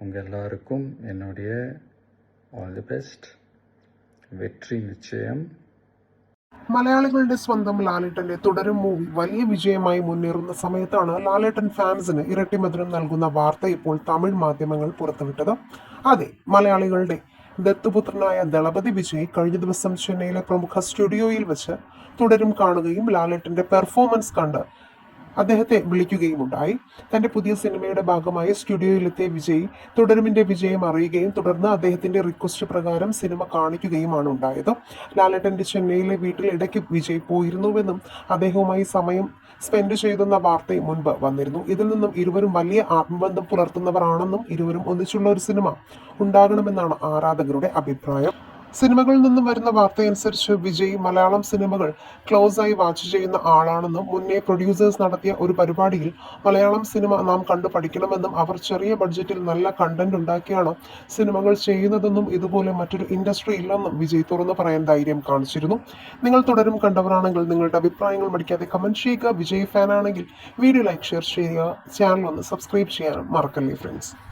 உங்கள் எல்லாருக்கும் என்னுடைய ஆல் தி பெஸ்ட் வெற்றி நிச்சயம் മലയാളികളുടെ സ്വന്തം ലാലേട്ടന്റെ തുടരും മൂവി വലിയ വിജയമായി മുന്നേറുന്ന സമയത്താണ് ലാലേട്ടൻ ഫാൻസിന് ഇരട്ടി മധുരം നൽകുന്ന വാർത്ത ഇപ്പോൾ തമിഴ് മാധ്യമങ്ങൾ പുറത്തുവിട്ടത് അതെ മലയാളികളുടെ ദത്തുപുത്രനായ ദളപതി വിജയ് കഴിഞ്ഞ ദിവസം ചെന്നൈയിലെ പ്രമുഖ സ്റ്റുഡിയോയിൽ വെച്ച് തുടരും കാണുകയും ലാലേട്ടന്റെ പെർഫോമൻസ് കണ്ട് അദ്ദേഹത്തെ വിളിക്കുകയുമുണ്ടായി. തന്റെ പുതിയ സിനിമയുടെ ഭാഗമായി സ്റ്റുഡിയോയിലെത്തിയ വിജയ് തുടരുമിന്റെ വിജയം അറിയുകയും തുടർന്ന് അദ്ദേഹത്തിന്റെ റിക്വസ്റ്റ് പ്രകാരം സിനിമ കാണിക്കുകയുമാണ് ഉണ്ടായത്. ലാലേട്ടന്റെ ചെന്നൈയിലെ വീട്ടിൽ ഇടയ്ക്ക് വിജയ് പോയിരുന്നുവെന്നും അദ്ദേഹവുമായി സമയം സ്പെൻഡ് ചെയ്തെന്ന വാർത്തയും മുൻപ് വന്നിരുന്നു. ഇതിൽ നിന്നും ഇരുവരും വലിയ ആത്മബന്ധം പുലർത്തുന്നവരാണെന്നും ഇരുവരും ഒന്നിച്ചുള്ള ഒരു സിനിമ ഉണ്ടാകണമെന്നാണ് ആരാധകരുടെ അഭിപ്രായം. സിനിമകളിൽ നിന്നും വരുന്ന വാർത്തയനുസരിച്ച് വിജയ് മലയാളം സിനിമകൾ ക്ലോസ് ആയി വാച്ച് ചെയ്യുന്ന ആളാണെന്നും മുന്നേ പ്രൊഡ്യൂസേഴ്സ് നടത്തിയ ഒരു പരിപാടിയിൽ മലയാളം സിനിമ നാം കണ്ടു പഠിക്കണമെന്നും അവർ ചെറിയ ബഡ്ജറ്റിൽ നല്ല കണ്ടന്റ് ഉണ്ടാക്കിയാണ് സിനിമകൾ ചെയ്യുന്നതെന്നും ഇതുപോലെ മറ്റൊരു ഇൻഡസ്ട്രി ഇല്ലെന്നും വിജയ് തുറന്നു പറയാൻ ധൈര്യം കാണിച്ചിരുന്നു. നിങ്ങൾ തുടരും കണ്ടവരാണെങ്കിൽ നിങ്ങളുടെ അഭിപ്രായങ്ങൾ മടിക്കാതെ കമന്റ് ചെയ്യുക. വിജയ് ഫാൻ ആണെങ്കിൽ വീഡിയോ ലൈക്ക് ഷെയർ ചെയ്യുക. ചാനൽ ഒന്ന് സബ്സ്ക്രൈബ് ചെയ്യാനും മറക്കല്ലേ ഫ്രണ്ട്സ്